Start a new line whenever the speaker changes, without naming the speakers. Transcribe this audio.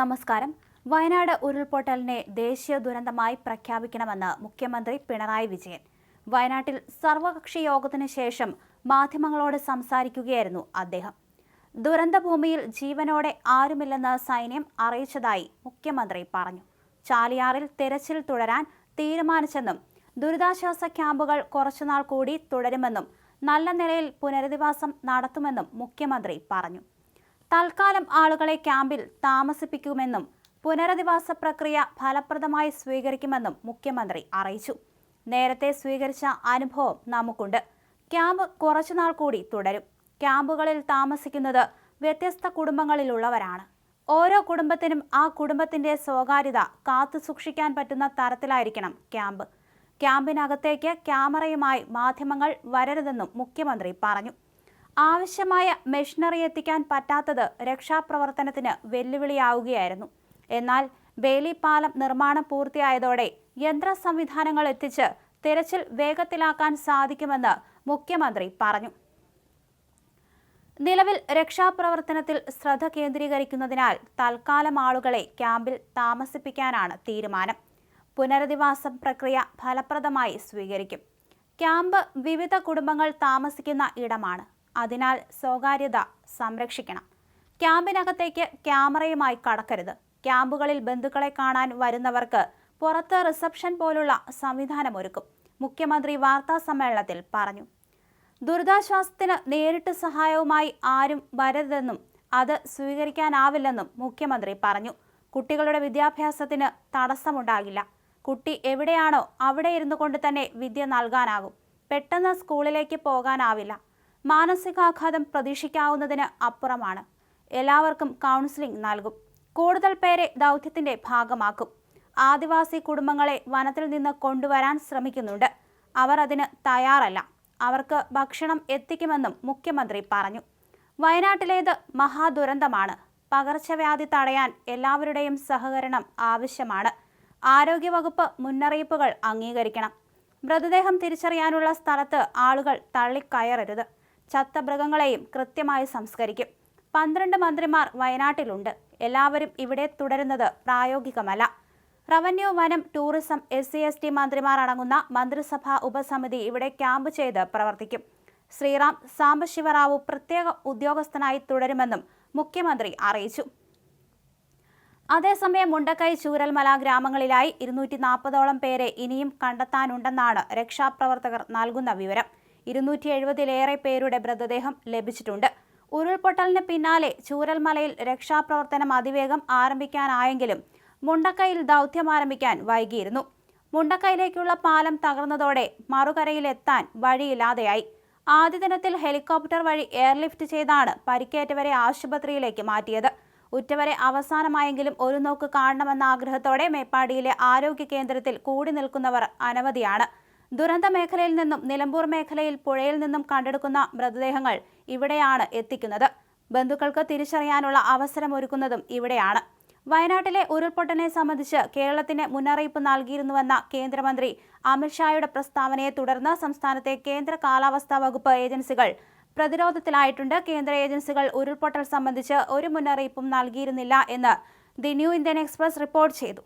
നമസ്കാരം വയനാട് ഉരുൾപൊട്ടലിനെ ദേശീയ ദുരന്തമായി പ്രഖ്യാപിക്കണമെന്ന് മുഖ്യമന്ത്രി പിണറായി വിജയൻ വയനാട്ടിൽ സർവകക്ഷി യോഗത്തിന് ശേഷം മാധ്യമങ്ങളോട് സംസാരിക്കുകയായിരുന്നു അദ്ദേഹം ദുരന്തഭൂമിയിൽ ജീവനോടെ ആരുമില്ലെന്ന് സൈന്യം അറിയിച്ചതായി മുഖ്യമന്ത്രി പറഞ്ഞു ചാലിയാറിൽ തിരച്ചിൽ തുടരാൻ തീരുമാനിച്ചെന്നും ദുരിതാശ്വാസ ക്യാമ്പുകൾ കുറച്ചുനാൾ കൂടി തുടരുമെന്നും നല്ല നിലയിൽ പുനരധിവാസം നടത്തുമെന്നും മുഖ്യമന്ത്രി പറഞ്ഞു തൽക്കാലം ആളുകളെ ക്യാമ്പിൽ താമസിപ്പിക്കുമെന്നും പുനരധിവാസ പ്രക്രിയ ഫലപ്രദമായി സ്വീകരിക്കുമെന്നും മുഖ്യമന്ത്രി അറിയിച്ചു നേരത്തെ സ്വീകരിച്ച അനുഭവം നമുക്കുണ്ട് ക്യാമ്പ് കുറച്ചുനാൾ കൂടി തുടരും ക്യാമ്പുകളിൽ താമസിക്കുന്നത് വ്യത്യസ്ത കുടുംബങ്ങളിലുള്ളവരാണ് ഓരോ കുടുംബത്തിനും ആ കുടുംബത്തിന്റെ സ്വകാര്യത കാത്തു സൂക്ഷിക്കാൻ പറ്റുന്ന തരത്തിലായിരിക്കണം ക്യാമ്പ് ക്യാമ്പിനകത്തേക്ക് ക്യാമറയുമായി മാധ്യമങ്ങൾ വരരുതെന്നും മുഖ്യമന്ത്രി പറഞ്ഞു ആവശ്യമായ മെഷീനറി എത്തിക്കാൻ പറ്റാത്തത് രക്ഷാപ്രവർത്തനത്തിന് വെല്ലുവിളിയാവുകയായിരുന്നു എന്നാൽ ബേലി പാലം നിർമ്മാണം പൂർത്തിയായതോടെ യന്ത്ര സംവിധാനങ്ങൾ എത്തിച്ച് തിരച്ചിൽ വേഗത്തിലാക്കാൻ സാധിക്കുമെന്ന് മുഖ്യമന്ത്രി പറഞ്ഞു നിലവിൽ രക്ഷാപ്രവർത്തനത്തിൽ ശ്രദ്ധ കേന്ദ്രീകരിക്കുന്നതിനാൽ തൽക്കാലം ആളുകളെ ക്യാമ്പിൽ താമസിപ്പിക്കാനാണ് തീരുമാനം പുനരധിവാസം പ്രക്രിയ ഫലപ്രദമായി സ്വീകരിക്കും ക്യാമ്പ് വിവിധ കുടുംബങ്ങൾ താമസിക്കുന്ന ഇടമാണ് അതിനാൽ സ്വകാര്യത സംരക്ഷിക്കണം ക്യാമ്പിനകത്തേക്ക് ക്യാമറയുമായി കടക്കരുത് ക്യാമ്പുകളിൽ ബന്ധുക്കളെ കാണാൻ വരുന്നവർക്ക് പുറത്ത് റിസപ്ഷൻ പോലുള്ള സംവിധാനമൊരുക്കും മുഖ്യമന്ത്രി വാർത്താ സമ്മേളനത്തിൽ പറഞ്ഞു ദുരിതാശ്വാസത്തിന് നേരിട്ട് സഹായവുമായി ആരും വരരുതെന്നും അത് സ്വീകരിക്കാനാവില്ലെന്നും മുഖ്യമന്ത്രി പറഞ്ഞു കുട്ടികളുടെ വിദ്യാഭ്യാസത്തിന് തടസ്സമുണ്ടാകില്ല കുട്ടി എവിടെയാണോ അവിടെ ഇരുന്നു കൊണ്ട് തന്നെ വിദ്യ നൽകാനാകും പെട്ടെന്ന് സ്കൂളിലേക്ക് പോകാനാവില്ല മാനസികാഘാതം പ്രതീക്ഷിക്കാവുന്നതിന് അപ്പുറമാണ് എല്ലാവർക്കും കൗൺസിലിംഗ് നൽകും കൂടുതൽ പേരെ ദൗത്യത്തിന്റെ ഭാഗമാക്കും ആദിവാസി കുടുംബങ്ങളെ വനത്തിൽ നിന്ന് കൊണ്ടുവരാൻ ശ്രമിക്കുന്നുണ്ട് അവർ അതിന് തയ്യാറല്ല അവർക്ക് ഭക്ഷണം എത്തിക്കുമെന്നും മുഖ്യമന്ത്രി പറഞ്ഞു വയനാട്ടിലേത് മഹാദുരന്തമാണ് പകർച്ചവ്യാധി തടയാൻ എല്ലാവരുടെയും സഹകരണം ആവശ്യമാണ് ആരോഗ്യവകുപ്പ് മുന്നറിയിപ്പുകൾ അംഗീകരിക്കണം മൃതദേഹം തിരിച്ചറിയാനുള്ള സ്ഥലത്ത് ആളുകൾ തള്ളിക്കയറരുത് ചത്ത മൃഗങ്ങളെയും കൃത്യമായി സംസ്കരിക്കും പന്ത്രണ്ട് മന്ത്രിമാർ വയനാട്ടിലുണ്ട് എല്ലാവരും ഇവിടെ തുടരുന്നത് പ്രായോഗികമല്ല റവന്യൂ വനം tourism S C S T മന്ത്രിമാർ അടങ്ങുന്ന മന്ത്രിസഭാ ഉപസമിതി ഇവിടെ ക്യാമ്പ് ചെയ്ത് പ്രവർത്തിക്കും ശ്രീറാം സാംബശിവറാവു പ്രത്യേക ഉദ്യോഗസ്ഥനായി തുടരുമെന്നും മുഖ്യമന്ത്രി അറിയിച്ചു അതേസമയം മുണ്ടക്കൈ ചൂരൽമല ഗ്രാമങ്ങളിലായി ഇരുന്നൂറ്റി നാൽപ്പതോളം പേരെ ഇനിയും കണ്ടെത്താനുണ്ടെന്നാണ് രക്ഷാപ്രവർത്തകർ നൽകുന്ന വിവരം ഇരുന്നൂറ്റി എഴുപതിലേറെ പേരുടെ മൃതദേഹം ലഭിച്ചിട്ടുണ്ട് ഉരുൾപൊട്ടലിന് പിന്നാലെ ചൂരൽമലയിൽ രക്ഷാപ്രവർത്തനം അതിവേഗം ആരംഭിക്കാനായെങ്കിലും മുണ്ടക്കയിൽ ദൗത്യം ആരംഭിക്കാൻ വൈകിയിരുന്നു മുണ്ടക്കയിലേക്കുള്ള പാലം തകർന്നതോടെ മറുകരയിലെത്താൻ വഴിയില്ലാതെയായി ആദ്യ ദിനത്തിൽ ഹെലികോപ്റ്റർ വഴി എയർലിഫ്റ്റ് ചെയ്താണ് പരിക്കേറ്റവരെ ആശുപത്രിയിലേക്ക് മാറ്റിയത് ഉറ്റവരെ അവസാനമായെങ്കിലും ഒരു നോക്ക് കാണണമെന്ന ആഗ്രഹത്തോടെ മേപ്പാടിയിലെ ആരോഗ്യ കേന്ദ്രത്തിൽ കൂടി നിൽക്കുന്നവർ അനവധിയാണ് ദുരന്ത മേഖലയിൽ നിന്നും നിലമ്പൂർ മേഖലയിൽ പുഴയിൽ നിന്നും കണ്ടെടുക്കുന്ന മൃതദേഹങ്ങൾ ഇവിടെയാണ് എത്തിക്കുന്നത് ബന്ധുക്കൾക്ക് തിരിച്ചറിയാനുള്ള അവസരമൊരുക്കുന്നതും ഇവിടെയാണ് വയനാട്ടിലെ ഉരുൾപൊട്ടനെ സംബന്ധിച്ച് കേരളത്തിന് മുന്നറിയിപ്പ് നൽകിയിരുന്നുവെന്ന കേന്ദ്രമന്ത്രി അമിത്ഷായുടെ പ്രസ്താവനയെ തുടർന്ന് സംസ്ഥാനത്തെ കേന്ദ്ര കാലാവസ്ഥാ വകുപ്പ് ഏജൻസികൾ പ്രതിരോധത്തിലായിട്ടുണ്ട് കേന്ദ്ര ഏജൻസികൾ ഉരുൾപൊട്ടൽ സംബന്ധിച്ച് ഒരു മുന്നറിയിപ്പും നൽകിയിരുന്നില്ല എന്ന് the new Indian express report ചെയ്തു